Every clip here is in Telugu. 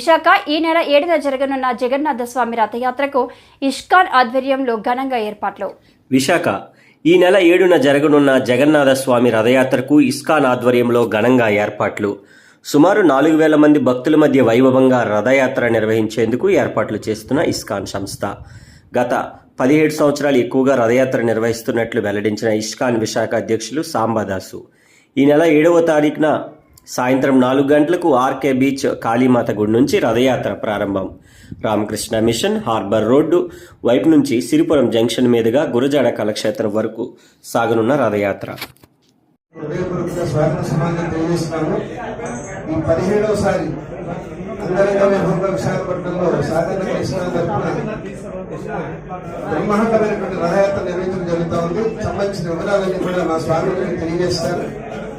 విశాఖ ఈ నెల ఏడున జరగనున్న జగన్నాథ స్వామి రథయాత్రకు ఇష్కాన్ ఆధ్వర్యంలో ఘనంగా ఏర్పాట్లు. విశాఖ ఈ నెల ఏడున జరగనున్న జగన్నాథ స్వామి రథయాత్రకు ఇస్కాన్ ఆధ్వర్యంలో ఘనంగా ఏర్పాట్లు. సుమారు నాలుగు వేల మంది భక్తుల మధ్య వైభవంగా రథయాత్ర నిర్వహించేందుకు ఏర్పాట్లు చేస్తున్న ఇస్కాన్ సంస్థ. గత పదిహేడు సంవత్సరాలు ఎక్కువగా రథయాత్ర నిర్వహిస్తున్నట్లు వెల్లడించిన ఇస్కాన్ విశాఖ అధ్యక్షులు సాంబాదాసు. ఈ నెల ఏడవ తారీఖున సాయంత్రం నాలుగు గంటలకు ఆర్కే బీచ్ కాళీమాత గుడి నుంచి రథయాత్ర ప్రారంభం. రామకృష్ణ మిషన్ హార్బర్ రోడ్డు వైపు నుంచి సిరిపురం జంక్షన్ మీదుగా గురజాడ కళాక్షేత్రం వరకు సాగనున్న రథయాత్ర. పదిహేడవసారి అంగరంగ వైభవంగా విశాఖపట్నంలో సాధారణ ఇస్లాం బ్రహ్మాండమైనటువంటి రథయాత్ర నిర్వహించడం జరుగుతూ ఉంది. సంబంధించిన వివరాలన్నీ కూడా మా స్వామికి తెలియజేస్తారు.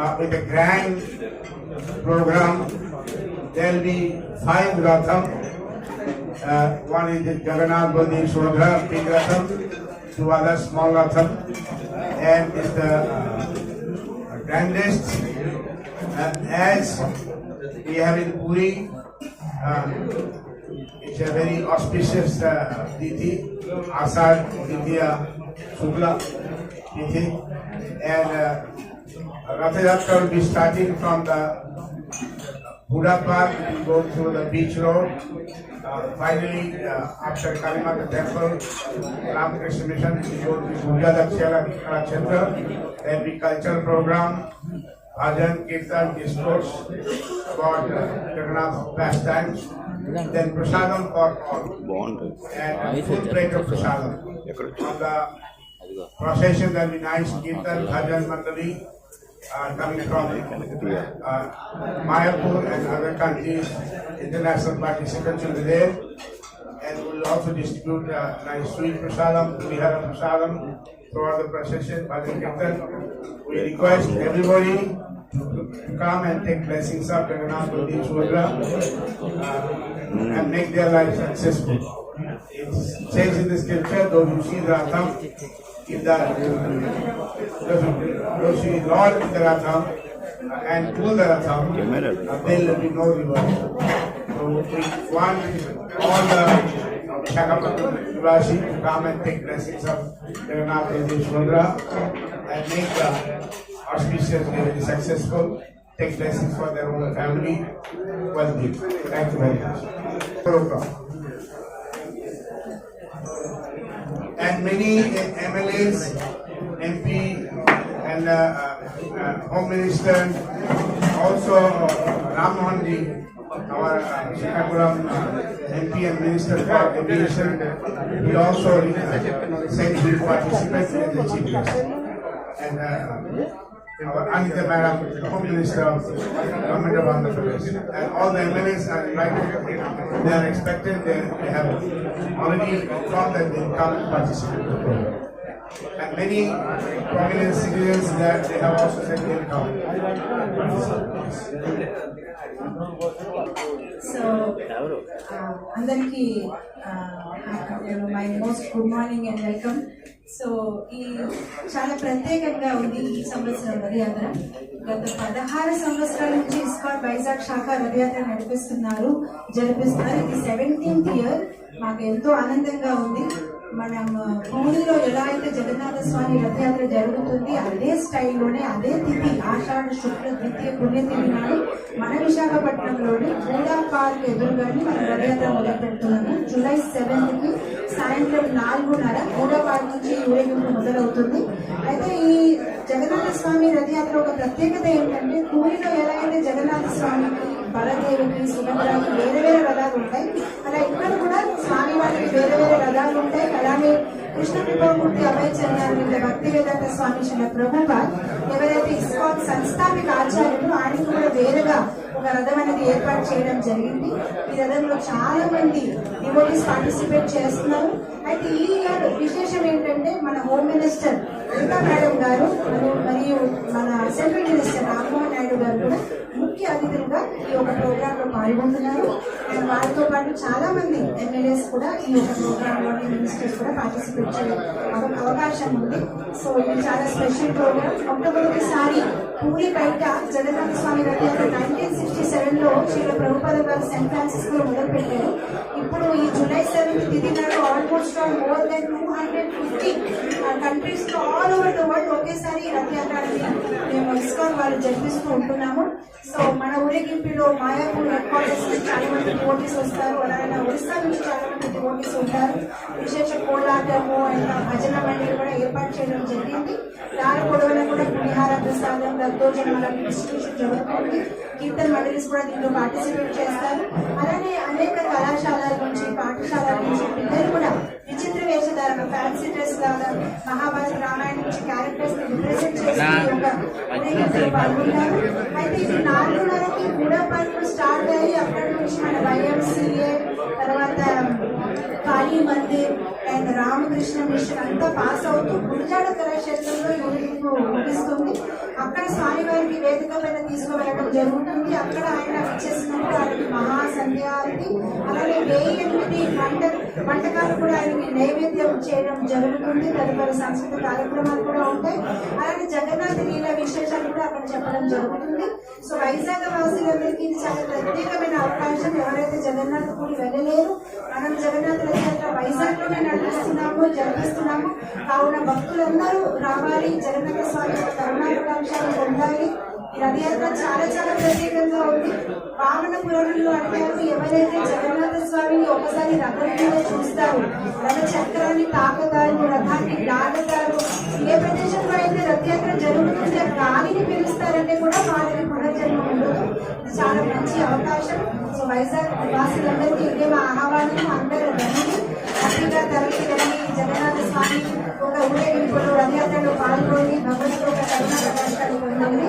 uh, with a grand program. There will be five Ratham. Uh, one is the Jagannath Bandi Shodha, big Ratham, two other small Ratham, and it's the uh, grandest uh, as we have in Puri. Uh, it's a very auspicious uh, Tithi, Asad Tithiya Shukla Tithi, and uh, Rath Yatra will be starting from the Buddha Park, it will go through the beach road. Uh, finally, uh, after Kalimata temple, Ramakrishna mission, it will go to Puja Dakshara Kalakshetra. There will be cultural program, bhajan, kirtan, discourse about uh, Jagannath pastimes. Then prasadam for all. And a full plate of prasadam. On the procession, there will be nice kirtan, bhajan, mandali, uh, coming from uh, Mayapur and other countries, international participants will be there. And we'll also distribute uh, nice sweet prasadam, Vihara prasadam throughout the procession, Bhajan Kirtan. We request everybody to come and take blessings of Jagannath Budi Chudra uh, and make their life successful. It says in the scripture, though you see the Ratham, if the Lord in the and the Ratham, uh, there will be no reward. So we want all the Shakapattam Nivashi to come and take blessings of Jagannath Yadeshwara and make the auspicious very successful, take blessings for their own family, well-being. Thank you very much. And many MLAs, and uh, uh, uh, Home Minister, also uh, Ram Mohan our Srikakulam MP and Minister for Aviation, he also said he participate in the chief. And uh, our Anita Madam, Home Minister of Government of Andhra Pradesh, and all the MLAs are invited. They are expected, they, have already informed that they come participate in the program. And many prominent citizens that they have also said they will come. So uh, my most good morning and welcome so ఈ చాలా ప్రత్యేకంగా ఉంది ఈ సంవత్సరం రథయాత్ర గత పదహారు సంవత్సరాల నుంచి ఇస్కాన్ వైజాగ్ శాఖ రథయాత్ర నడిపిస్తున్నారు జరిపిస్తున్నారు. ఇది సెవెంటీన్త్ ఇయర్ మాకు ఎంతో ఆనందంగా ఉంది. మనం పూణిలో ఎలా అయితే జగన్నాథ స్వామి రథయాత్ర జరుగుతుంది అదే స్టైల్లోనే అదే తిథి ఆషాఢ శుక్ల ద్వితీయ పుణ్యతిథి నాడు మన విశాఖపట్నంలోని బూడా పార్క్ ఎదురుగానే మనం రథయాత్ర మొదలు పెడుతున్నాము. జూలై సెవెంత్కి సాయంత్రం నాలుగున్నర బూడా పార్క్ నుంచి ఊరేగింపు మొదలవుతుంది. అయితే ఈ జగన్నాథ స్వామి రథయాత్ర ఒక ప్రత్యేకత ఏంటంటే పూరిలో ఎలా అయితే జగన్నాథ స్వామికి బలదేవికి సుభద్రాకి వేరే వేరే రథాలు ఉంటాయి. అలా ఇక్కడ కూడా స్వామి వారికి వేరే వేరే ఉంటాయి అలానే కృష్ణ కృపమూర్తి అభయ భక్తి వేదాంత స్వామి చిన్న ప్రభుపాద్ ఎవరైతే ఇస్కాన్ సంస్థాపిక ఆచార్యులు ఆయనకు కూడా వేరుగా ఒక రథం అనేది ఏర్పాటు చేయడం జరిగింది. ఈ రథంలో చాలా మంది డివోటీస్ పార్టిసిపేట్ చేస్తున్నారు. అయితే ఈ ఇయర్ విశేషం ఏంటంటే మన హోమ్ మినిస్టర్ లలితా మేడం గారు మరియు- మన సెంట్రల్ మినిస్టర్ రామ్మోహన్ నాయుడు గారు కూడా ముఖ్య అతిథులుగా ఈ యొక్క ప్రోగ్రామ్లో పాల్గొంటున్నారు. అండ్ వారితో పాటు చాలా మంది ఎమ్మెల్యేస్ కూడా ఈ యొక్క ప్రోగ్రామ్లో మినిస్టర్స్ కూడా పార్టిసిపేట్ చేయ అవకాశం ఉంది. సో ఇది చాలా స్పెషల్ ప్రోగ్రామ్ ఒకసారి పూరి బయట జగన్నాథ స్వామి రథయాత్ర నైన్టీన్ సిక్స్టీ సెవెన్లో శ్రీల ప్రభుపాద గారు సెయింట్ ఫ్రాన్సిస్లో మొదలు పెట్టారు. ఇప్పుడు ఈ జూలై సెవెంత్ తిథి నాడు almost more then two hundred fifty కంట్రీస్లో ఆల్ ఓవర్ ద వరల్డ్ ఒకేసారి ఈ రథయాత్ర అనేది మేము ఇస్కాన్ వాళ్ళు జరిపిస్తూ ఉంటున్నాము. సో మన ఊరేగింపులో మాయాపూర్ హెడ్ క్వార్టర్స్ నుంచి చాలా మంది పోటీస్ వస్తారు. అలాగే ఒరిస్సా నుంచి చాలా డివోటీస్ ఉంటారు విశేష కోలాటము భజన మండలి కూడా ఏర్పాటు చేయడం జరిగింది. దాని పొడవునా కూడా పులిహార ప్రసాదం దద్దోజనం డిస్ట్రిబ్యూషన్ జరుగుతుంది. కీర్తన మండలిస్ కూడా దీంట్లో పార్టిసిపేట్ చేస్తారు. అలానే అనేక కళాశాలల నుంచి పాఠశాలల నుంచి పిల్లలు కూడా విచిత్ర వేషధారణ ఫ్యాన్సీ డ్రెస్ లాగా మహాభారత రామాయణం నుంచి క్యారెక్టర్స్ రిప్రజెంట్ చేసి పాల్గొంటారు. అయితే ఇది నాలుగున్నరకి కూడా పనులు స్టార్ట్ అయ్యి అక్కడి నుంచి మన వైఎంసీఏ తర్వాత కాళీ మందిర్ అండ్ రామకృష్ణ మిషన్ అంతా పాస్ అవుతూ గుడిజాడ కళాక్షేత్రంలో యూనిట్ను ముగిస్తుంది. అక్కడ స్వామివారికి వేదిక పైన తీసుకువెళ్ళడం జరుగుతుంది. అక్కడ ఆయన ఇచ్చేసినప్పుడు ఆయనకి మహాసంధ్యానికి అలాగే వెయ్యి ఎనిమిది వంట వంటకాలు కూడా ఆయనకి నైవేద్యం చేయడం జరుగుతుంది. తదుపరి సాంస్కృతిక కార్యక్రమాలు కూడా ఉంటాయి. అలాగే జగన్నాథ లీల విశేషాలు కూడా అక్కడ చెప్పడం జరుగుతుంది. సో వైజాగ్ వాసులందరికీ ఇది చాలా ప్రత్యేకమైన అవకాశం. ఎవరైతే జగన్నాథ పూరి వెళ్ళలేదు మనం జగన్నాథ రథయాత్ర వైజాగ్లోనే నడిపిస్తున్నాము జరిపిస్తున్నాము కావున భక్తులందరూ రావాలి. జగన్నాథ స్వామి యొక్క పొందాలి. రథయాత్ర చాలా చాలా ప్రత్యేకంగా ఉంది. వామన పురాణంలో అంటారు ఎవరైతే జగన్నాథ స్వామిని ఒకసారి రథం చూస్తారు రథ చక్రాన్ని తాకతారు రథాన్ని దాటుతారు ఏ ప్రదేశంలో అయితే రథయాత్ర జరుగుతుంటే గాలిని పిలుస్తారంటే కూడా వారికి పునర్జన్మ ఉండదు చాలా మంచి అవకాశం. సో వైజాగ్ వాసులందరికీ ఇదే మా ఆహ్వానం. అందరూ రండి. హ్యాపీగా తరలిదని జగన్నాథ స్వామి. ఒక ఊరేగింపులో రథయాత్రలో పాల్గొని భగవంతుడు ఒక కరుణ ప్రదర్శన పొందింది